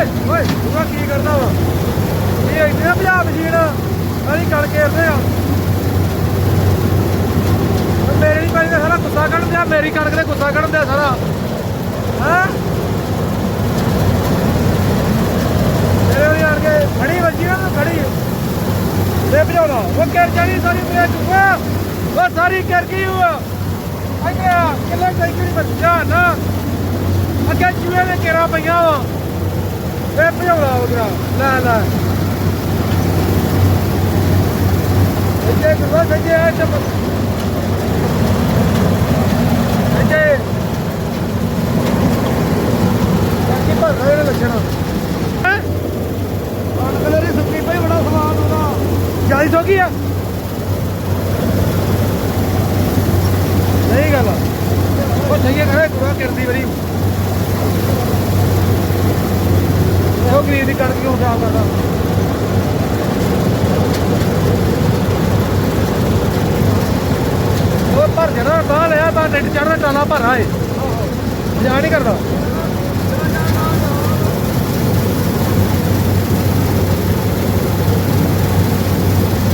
ਓਏ ਓਏ, ਤੂੰ ਕੀ ਕਰਦਾ ਵਾ? ਇਹ ਇੰਨੇ ਭਜਾ ਮਸ਼ੀਨ? ਸਾਰੀ ਕਣ ਕੇਰਦੇ ਆ। ਮੇਰੇ ਨਹੀਂ ਪੈਂਦੇ, ਸਾਰਾ ਗੁੱਸਾ ਕੱਢ ਦਿਆ, ਮੇਰੀ ਕਣਕ ਦੇ ਗੁੱਸਾ ਕੱਢ ਦਿਆ ਸਾਰਾ। ਹੈ? ਮੇਰੇ ਵੀ ਆਣ ਕੇ ਖੜੀ ਵੱਜੀ ਨਾ ਖੜੀ। ਦੇ ਭਜਾਉਣਾ। ਉਹ ਕਰ ਜਾਣੀ ਸਾਰੀ ਮੇਰੇ ਚੁੱਕਾ ਉਹ ਸਾਰੀ ਕਰ ਗਈ ਉਹ ਅੱਗੇ ਕਿੱਲੇ ਕੋਈ ਕਿਹੜੀ ਬੱਚਾ ਨਾ। ਅੱਗੇ ਚੂਹੇ ਦੇ ਕੇਰਾ ਪਈਆਂ ਵਾ। ਇਹ ਭਜਾਉਣਾ ਉਹਦਾ। ਲੈ ਲੈ। ਇੱਥੇ ਗੁਰਵਾ ਸੱਜੇ ਆ ਤੇ ਇੱਥੇ। ਬਾਕੀ ਭਰ ਰਹੇ ਨੇ ਹੈ? ਕਲਰ ਦੀ ਸੁੱਕੀ ਪਈ, ਬੜਾ ਸਵਾਦ ਉਹਦਾ। 40 ਕੀ ਆ? ਸਹੀ ਗੱਲ ਉਹ ਸਹੀ ਹੈ ਕਰੇ ਗੁਰਵਾ ਕਰਦੀ ਵਾਰੀ। ਇਹੋ ਦੀ ਕਣਕ ਕਿਉਂ ਖਰਾਬ ਕਰਦਾ? ਉਹ ਭਰ ਜਣਾ ਬਾਹ ਲਿਆ ਬਾ ਟਿੱਡ ਚੜਨਾ ਟਾਲਾ ਭਰ ਆਏ। ਜਾ ਨਹੀਂ ਕਰਦਾ।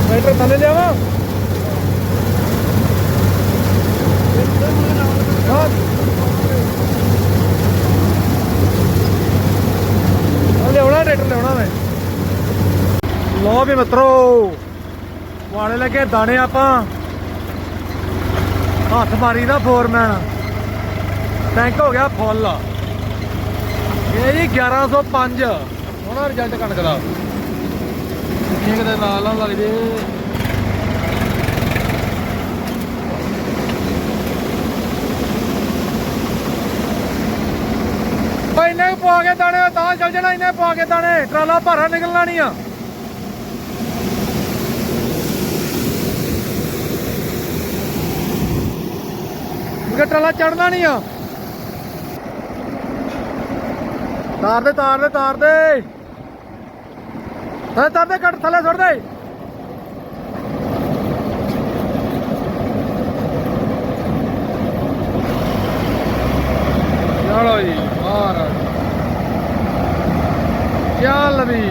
ਟਰੈਕਟਰ ਥੱਲੇ ਲਿਆਵਾ ਹਾਂ ਆ ਲਿਆਉਣਾ ਟਰੈਕਟਰ ਲਿਆਉਣਾ ਮੈਂ ਲੋ ਵੀ ਮਿੱਤਰੋ। ਵਾਲੇ ਲੱਗੇ ਦਾਣੇ ਆਪਾਂ। ਹੱਥ ਮਾਰੀ ਦਾ ਫੋਰਮੈਨ ਟੈਂਕ ਹੋ ਗਿਆ ਫੁੱਲ। ਇਹ ਜੀ 1105 ਉਹਨਾਂ ਰਿਜ਼ਲਟ ਕਣਕ ਦਾ। ਇੱਕ ਦੇ ਨਾਲ ਨਾਲ ਲੱਗ ਜੇ ਭਾਈ ਨੇ ਪਾ ਕੇ ਦਾਣੇ, ਤਾਂ ਚੱਲ ਜਾਣਾ ਇਹਨੇ ਪਾ ਕੇ ਦਾਣੇ। ਟਰਾਲਾ ਭਾਰਾ ਨਿਕਲਣਾ ਨਹੀਂ ਆ। ਟਰਾਲਾ ਚੜਨਾ ਨਹੀਂ ਆ। ਤਾਰ ਦੇ ਤਾਰ ਦੇ ਤਾਰ ਦੇ। ਥੱਲੇ ਤਾਰ ਦੇ ਕੱਟ ਥੱਲੇ ਸੁੱਟ ਦੇ। ਚਲੋ ਜੀ ਮਾਰ ਚੱਲ ਵੀ।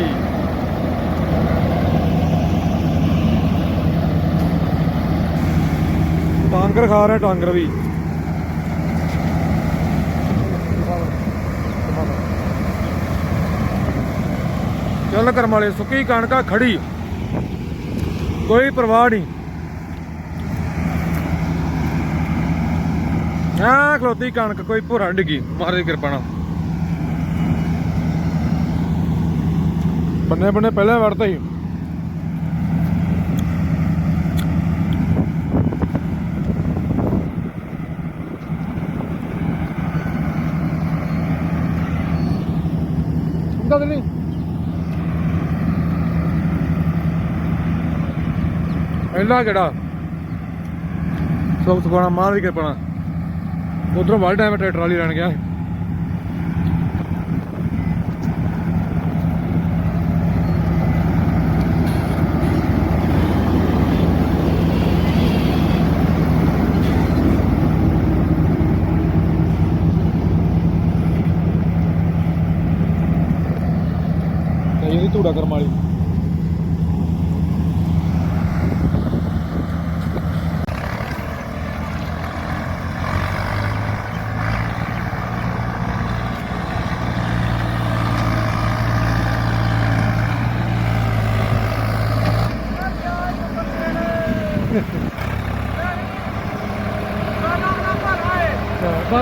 ਟਾਂਗਰ ਖਾ ਰਿਹਾ ਟਾਂਗਰ ਵੀ। ਚੱਲ ਕਰਮ ਵਾਲੇ ਸੁੱਕੀ ਕਣਕਾ ਖੜੀ। ਕੋਈ ਪਰਵਾਹ ਨਹੀਂ। ਆ ਖਲੋਤੀ ਕਣਕ, ਕੋਈ ਭੁਰਾ ਡਿੱਗੀ। ਮਹਾਰਾਜ ਦੀ ਕਿਰਪਾ ਨਾਲ। ਬੰਨੇ ਬੰਨੇ ਪਹਿਲਾਂ ਵੜਤਾ ਹੀ। ਹੁੰਦਾ ਨਹੀਂ? ਪਹਿਲਾ ਜਿਹੜਾ ਸਭ ਸੁਖਾਣਾ ਮਾਰ ਦੀ ਕਿਰਪਾ ਨਾਲ। ਉਧਰੋਂ ਵੱਲ ਟਾਈਮ ਟਰੈਕਟਰ ਵਾਲੀ ਲੈਣ ਗਿਆ ਤੇ ਇਹਦੀ ਧੂੜਾ ਕਰਮ ਵਾਲੀ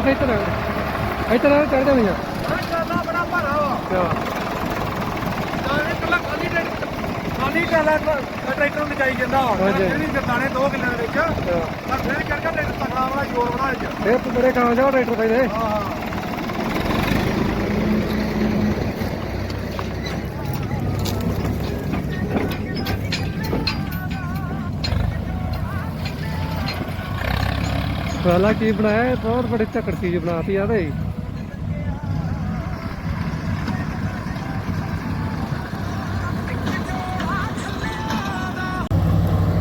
ਬਸ ਇੱਥੇ ਲੱਗ ਇੱਥੇ ਲੱਗ ਚੜ ਜਾਣੀ ਆ ਬੜਾ ਭਾਰਾ ਵਾ ਦਾਣੇ ਕੱਲਾ ਖਾਲੀ ਟਰੈਕਟਰ ਖਾਲੀ ਟਰਾਲਾ ਟਰੈਕਟਰ ਨੂੰ ਲਿਜਾਈ ਜਾਂਦਾ ਹਾਂਜੀ। ਜਿਹੜੀ ਦਾਣੇ 2 ਕਿੱਲੇ ਦੇ ਵਿੱਚ ਤਾਂ ਫਿਰ ਕਰਕੇ ਟਰੈਕਟਰ ਤਕੜਾ ਵਾਲਾ ਜੋਰ ਬਣਾ ਲਿਆ ਫੇਰ ਤੂੰ ਬੜੇ ਕੰਮ ਜਾ ਟਰੈਕਟਰ ਪੈਦੇ ਹਾਂ। ਟਰਾਲਾ पहला की ਬਹੁਤ बहुत ਝਕੜ ਚੀਜ਼ चीज बनाती यार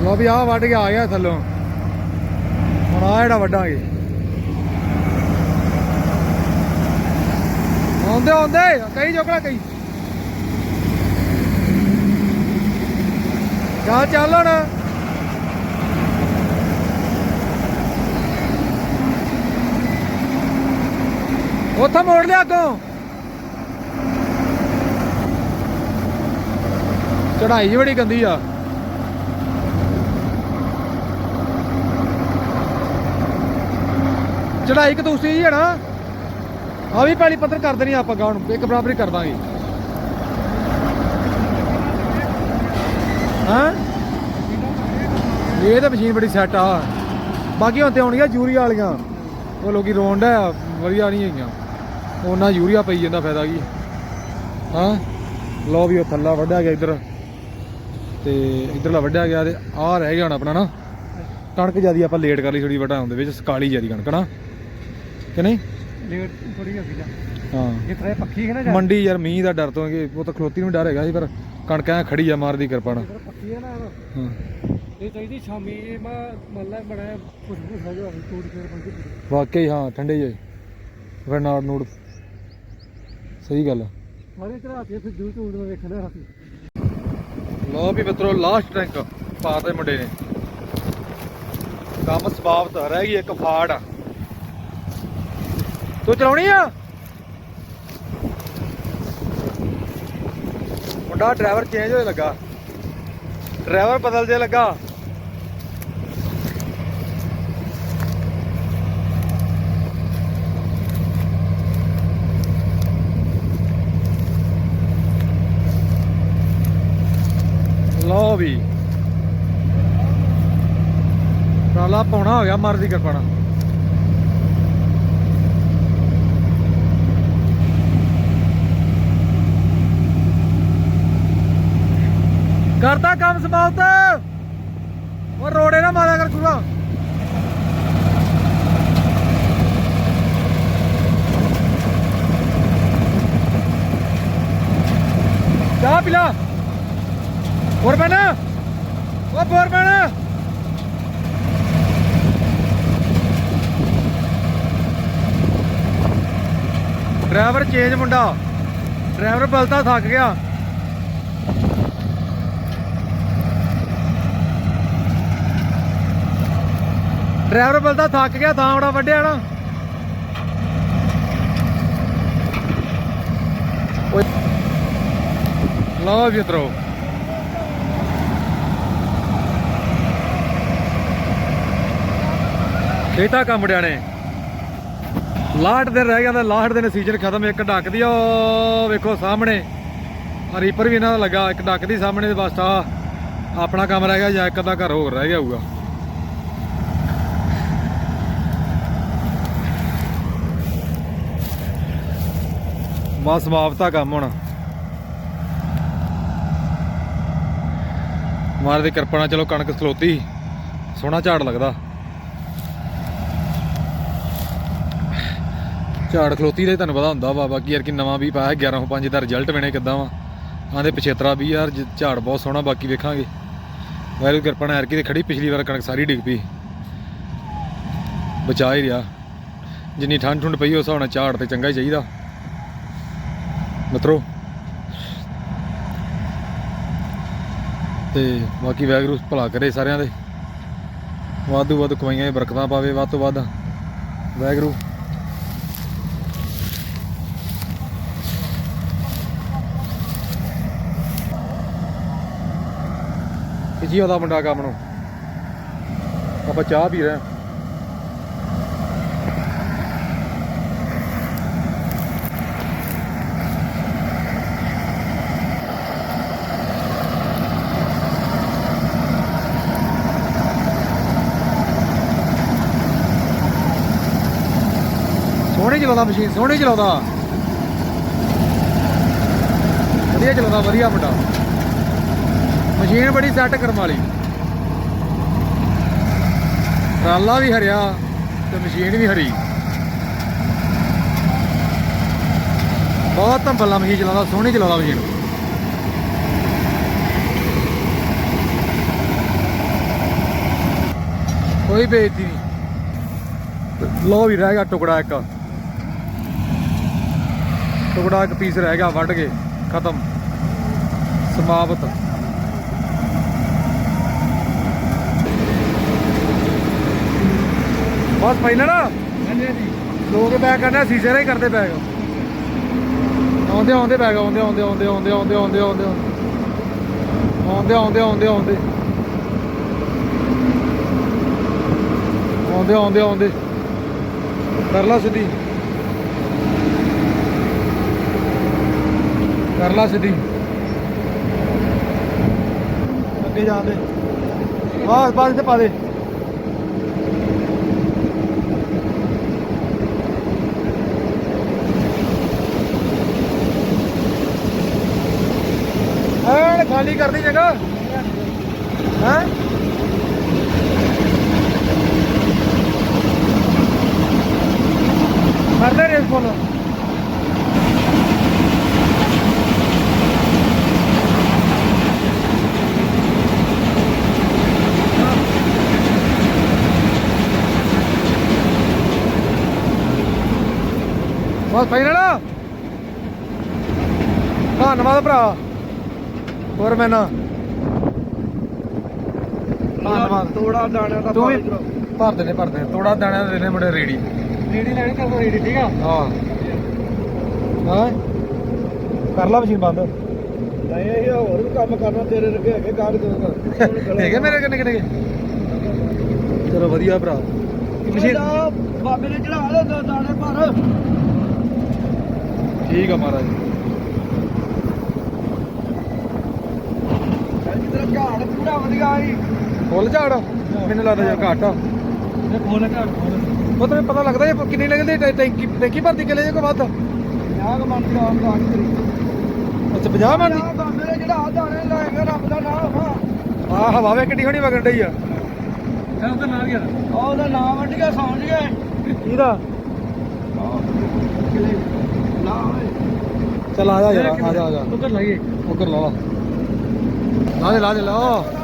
ਲੋ ਵੀ ਆ ਵੱਢ ਕੇ ਆ ਗਿਆ ਥੱਲੋਂ। ਹੁਣ ਆ ਜਿਹੜਾ ਵੱਢਾਂਗੇ। ਆਉਂਦੇ ਆਉਂਦੇ ਕਈ ਜੋਕੜਾ ਕਈ ਜਾ ਚੱਲਣ ਉੱਥੋਂ ਮੋੜ ਲਿਆ ਅੱਗੋਂ। ਚੜਾਈ ਜੀ ਬੜੀ ਗੰਦੀ ਆ। ਚੜਾਈ ਕਦੂਸੀ ਜੀ ਹੈ ਨਾ। ਆ ਵੀ ਪਹਿਲੀ ਪੱਧਰ ਕਰ ਦੇਣੀ ਆਪਾਂ ਗਾਉਣ ਇੱਕ ਬਰਾਬਰ ਹੀ ਕਰ ਦਾਂਗੇ। ਹਾਂ? ਇਹ ਤਾਂ ਮਸ਼ੀਨ ਬੜੀ ਸੈੱਟ ਆ। ਬਾਕੀ ਹੁਣ ਤੇ ਆਉਣੀਆਂ ਯੂਰੀਆ ਵਾਲੀਆਂ। ਉਹ ਲੋਕੀ ਰੋਣ ਆ, ਵਧੀਆ ਨਹੀਂ ਹੈਗੀਆਂ। ਉਹਨਾਂ ਯੂਰੀਆ ਪਈ ਜਾਂਦਾ ਫਾਇਦਾ ਕੀ? ਹਾਂ? ਲੋ ਵੀ ਉਹ ਥੱਲਾ ਵੱਢਿਆ ਗਿਆ ਇੱਧਰ। ਤੇ ਇੱਧਰਲਾ ਵੱਢਿਆ ਗਿਆ ਤੇ ਆਹ ਰਹਿ ਗਿਆ ਹੁਣ ਆਪਣਾ ਨਾ। ਕਣਕ ਜਿਆਦੀ ਆਪਾਂ ਲੇਟ ਕਰ ਲਈ ਥੋੜੀ ਵਟਾਉਣ ਦੇ ਵਿੱਚ ਸਕਾਲੀ ਜਿਆਦੀ ਕਣਕ ਨਾ। ਕਿ ਨਹੀਂ? ਲੇਟ ਥੋੜੀ ਹੋ ਗਈ ਜਾ ਹਾਂ। ਜਿੱਥੇ ਪੱਖੀ ਹੈ ਨਾ ਜਾ? ਮੰਡੀ ਯਾਰ ਮੀਂਹ ਦਾ ਡਰ ਤੋਂ ਕਿ ਉਹ ਤਾਂ ਖਲੋਤੀ ਨੂੰ ਡਰ ਹੈਗਾ ਸੀ ਪਰ ਕਣਕ ਐ ਖੜੀ ਆ ਮਾਰਦੀ ਕਿਰਪਾ ਨਾਲ। ਪੱਖੀ ਹੈ ਨਾ ਹਾਂ। ਇਹ ਚਾਹੀਦੀ ਸ਼ਾਮੀ ਇਹ ਮੈਂ ਮੰਨ ਲੈ ਬੜਾ ਖੁਸ਼ਬੂ ਜਾਵੇ ਤੋੜ ਫੇਰ ਬੰਦੀ ਵਾਕਈ ਹਾਂ ਠੰਡੇ ਜਿਹੇ। ਫਿਰ ਨਾੜ ਨੂੜ ਸਹੀ ਗੱਲ ਆ। ਸਾਰੇ ਘਰਾਂ ਤੇ ਫਿਰ ਜੂ ਤੋੜ ਨੂੰ ਵੇਖਣਾ ਰਾਤੀ ਲੋ ਵੀ ਮਿੱਤਰੋ ਲਾਸਟ ਟੈਂਕ ਪਾਤੇ ਮੁੰਡੇ ਨੇ। ਕੰਮ ਸਮਾਪਤ ਰਹਿ ਗਈ ਇੱਕ ਫਾੜ। ਤੂੰ ਚਲਾਉਣੀ ਆ? ਮੁੰਡਾ ਡਰਾਈਵਰ ਚੇਂਜ ਹੋਏ ਲੱਗਾ। ਡਰਾਈਵਰ ਬਦਲ ਜੇ ਲੱਗਾ ਲਓ ਵੀ ਟਰਾਲਾ ਪਾਉਣਾ ਹੋ ਗਿਆ ਮਰਦੀ ਕਿਰਪਾਣਾ ਕਰਤਾ ਕੰਮ ਸਮਾਪਤ। ਉਹ ਰੋੜੇ ਨਾ ਮਾਰਿਆ ਕਰ ਕੁੜਾ ਚਾਹ ਪਿਲਾ ਹੋਰ ਬਣਾ ਉਹ ਬੋਰ ਬਣਾ ਡਰਾਈਵਰ ਚੇਂਜ ਮੁੰਡਾ। ਡਰਾਈਵਰ ਬਲਤਾ ਥੱਕ ਗਿਆ। ਡਰਾਈਵਰ ਬਲਦਾ ਥੱਕ ਗਿਆ ਤਾਂ ਬੜਾ ਵੱਡਿਆ ਨਾ। ਓਏ। ਲਓ ਵੀ ਮਿੱਤਰੋ ਖੇਤਾ ਕੰਮ ਡਿਆਣੇ ਨੇ ਲਾਹਟ ਦਿਨ ਰਹਿ ਗਿਆ ਤਾਂ ਲਾਹਟ ਦਿਨ ਸੀਜ਼ਨ ਖਤਮ, ਇੱਕ ਡੱਕਦੀ ਆ, ਉਹ ਵੇਖੋ ਸਾਹਮਣੇ। ਰੀਪਰ ਵੀ ਇਹਨਾਂ ਦਾ ਲੱਗਾ, ਇੱਕ ਡੱਕਦੀ ਸਾਹਮਣੇ ਤੇ ਬਸ ਆ ਆਪਣਾ ਕੰਮ ਰਹਿ ਗਿਆ ਜਾਂ ਇੱਕ ਅੱਧਾ ਘਰ ਹੋਰ ਰਹਿ ਗਿਆ ਹੋਊਗਾ। ਬਸ ਸਮਾਪਤਾ ਕੰਮ ਹੁਣ। ਮਾਰ ਦੀ ਕਿਰਪਾ ਚਲੋ ਕਣਕ ਸਲੋਤੀ, ਸੋਹਣਾ ਝਾੜ ਲੱਗਦਾ। ਝਾੜ ਖਲੋਤੀ ਦਾ ਤੁਹਾਨੂੰ ਪਤਾ ਹੁੰਦਾ ਵਾ, ਬਾਕੀ ਯਾਰ ਕਿ ਨਵਾਂ ਵੀ ਪਾਇਆ 11 5 ਦਾ ਰਿਜ਼ਲਟ ਵੇਣੇ ਕਿੱਦਾਂ ਵਾ। ਆਂਦੇ ਪਛੇਤਰਾ ਵੀ ਯਾਰ ਝਾੜ ਬਹੁਤ ਸੋਹਣਾ, ਬਾਕੀ ਵੇਖਾਂਗੇ। ਵਾਹਿਗੁਰੂ ਕਿਰਪਾ ਨਾਲ ਯਾਰ ਕਿ ਖੜੀ, ਪਿਛਲੀ ਵਾਰ ਕਣਕ ਸਾਰੀ ਡਿੱਗ ਪਈ। ਬਚਾ ਹੀ ਰਿਹਾ। ਜਿੰਨੀ ਠੰਡ ਠੁੰਡ ਪਈ, ਉਸ ਹਿਸਾਬ ਨਾਲ ਝਾੜ ਤੇ ਚੰਗਾ ਹੀ ਚਾਹੀਦਾ। ਮਿੱਤਰੋ। ਤੇ ਬਾਕੀ ਵਾਹਿਗੁਰੂ ਭਲਾ ਕਰੇ ਸਾਰਿਆਂ ਦੇ। ਵਾਧੂ ਵੱਧ ਕਮਾਈਆਂ ਬਰਕਤਾਂ ਪਾਵੇ, ਵੱਧ ਤੋਂ ਵੱਧ। ਵਾਹਿਗੁਰੂ। ਜੀ ਉਹਦਾ ਮੁੰਡਾ ਕੰਮ ਨੂੰ। ਆਪਾਂ ਚਾਹ ਪੀ ਰਹੇ ਸੋਹਣੇ ਚਲਾਉਂਦਾ ਮਸ਼ੀਨ, ਸੋਹਣੀ ਚਲਾਉਂਦਾ। ਵਧੀਆ ਚਲਾਉਂਦਾ, ਵਧੀਆ ਮੁੰਡਾ। ਮਸ਼ੀਨ ਬੜੀ ਸੈੱਟ ਕਰਮ ਲਈ ਟਰਾਲਾ ਵੀ ਹਰਿਆ ਤੇ ਮਸ਼ੀਨ ਵੀ ਹਰੀ। ਬਹੁਤ ਧੰਬਲਾ ਮਸ਼ੀਨ ਚਲਾਉਂਦਾ, ਸੋਹਣੀ ਚਲਾਉਂਦਾ ਮਸ਼ੀਨ। ਕੋਈ ਬੇਇੱਜ਼ਤੀ ਨਹੀਂ। ਲੋ ਵੀ ਰਹਿ ਗਿਆ ਟੁਕੜਾ ਇੱਕ। ਟੁਕੜਾ ਇੱਕ ਪੀਸ ਰਹਿ ਗਿਆ, ਵੱਢ ਕੇ, ਖਤਮ। ਸਮਾਪਤ। ਬਸ ਫਾਈਨਲ ਹਾਂਜੀ ਹਾਂਜੀ। ਲੋਕ ਬੈਗ ਕਰਨੇ ਸੀਸੇ ਨਾਲ ਹੀ ਕਰਦੇ ਬੈਗ ਆਉਂਦੇ ਆਉਂਦੇ ਬੈਗ ਆਉਂਦੇ ਆਉਂਦੇ ਆਉਂਦੇ ਆਉਂਦੇ ਆਉਂਦੇ ਆਉਂਦੇ ਆਉਂਦੇ। ਆਉਂਦੇ ਆਉਂਦੇ ਆਉਂਦੇ ਆਉਂਦੇ। ਆਉਂਦੇ ਆਉਂਦੇ ਆਉਂਦੇ। ਕਰ ਲਾ ਸਿੱਧੀ। ਕਰ ਲਾ ਸਿੱਧੀ। ਅੱਗੇ ਜਾ ਦੇ। ਬਸ ਬਸ ਇੱਥੇ ਪਾ ਦੇ। ਐਨ ਖਾਲੀ ਕਰਦੀ ਜਗ੍ਹਾ ਹੈ ਕਰਦੇ ਰੇਸ ਫੋਨ ਬਸ ਫਾਈਨਲ ਧੰਨਵਾਦ ਭਰਾ ਹੋਰ ਮੈਂ ਨਾ ਧੰਨਵਾਦ। ਤੋੜਾ ਦਾਣਾ ਦਾ ਤੂੰ ਵੀ ਭਰ। ਦੇਣੇ ਭਰ ਦੇਣੇ ਥੋੜਾ ਦਾਣਾ ਦੇ ਦੇਣੇ ਮੁੰਡੇ ਰੇੜੀ। ਰੇੜੀ ਲੈਣੀ ਤਾਂ ਰੇੜੀ ਠੀਕ ਆ? ਹਾਂ। ਹਾਂ? ਕਰ ਲਾ ਮਸ਼ੀਨ ਬੰਦ। ਨਹੀਂ ਇਹ ਹੋਰ ਵੀ ਕੰਮ ਕਰਨਾ ਤੇਰੇ ਲੱਗੇ ਹੈਗੇ ਗਾੜ ਦੇਊਗਾ ਹੈਗੇ ਮੇਰੇ ਕਿੰਨੇ ਕਿੰਨੇ? ਚਲੋ ਵਧੀਆ ਭਰਾ। ਮਸ਼ੀਨ ਬਾਬੇ ਨੇ ਚੜਾ ਦੋ ਦਾਣੇ ਭਰ। ਠੀਕ ਆ ਮਹਾਰਾਜ। ਤੇਰਾ ਝਾੜ ਪੂਰਾ ਵਧੀਆ ਆਈ ਫੁੱਲ ਝਾੜ? ਮੈਨੂੰ ਲੱਗਦਾ ਯਾਰ ਘੱਟ ਆ। ਇਹ ਖੋਲ ਝਾੜ ਖੋਲ ਉਹ ਤੈਨੂੰ ਪਤਾ ਲੱਗਦਾ ਜੇ ਕਿੰਨੀ ਲੱਗਦੀ ਟੈ- ਟੈਂਕੀ ਟੈਂਕੀ ਭਰਤੀ ਕਿਲੇ ਜੇ ਕੋ ਵੱਧ? ਯਾਗ ਮੰਨ ਕੇ ਆਪ ਗਾੜੀ ਤੇਰੀ ਅੱਛਾ 50 ਮਣ ਦੀ ਆਹ ਨੇ ਜਿਹੜਾ ਦਾਣੇ ਲੈ ਕੇ ਰੱਬ ਦਾ ਨਾਮ ਆ। ਆ ਹਵਾ ਵੇ ਕਿੱਡੀ ਹੋਣੀ ਵਗਣ ਡਈ ਆ। ਇਹ ਉਹਦਾ ਨਾਮ ਕੀ ਆ ਉਹਦਾ ਨਾਮ ਵੱਢ ਕੇ ਸੌਂ ਗਏ ਇਹਦਾ ਨਾ ਓਏ ਚਲ ਆ ਜਾ ਯਾਰ ਆ ਜਾ ਆ ਜਾ। ਉੱਧਰ ਲਾਈਏ। ਉੱਧਰ ਲਾ ਲਾ। 哪里？哪里了？哦。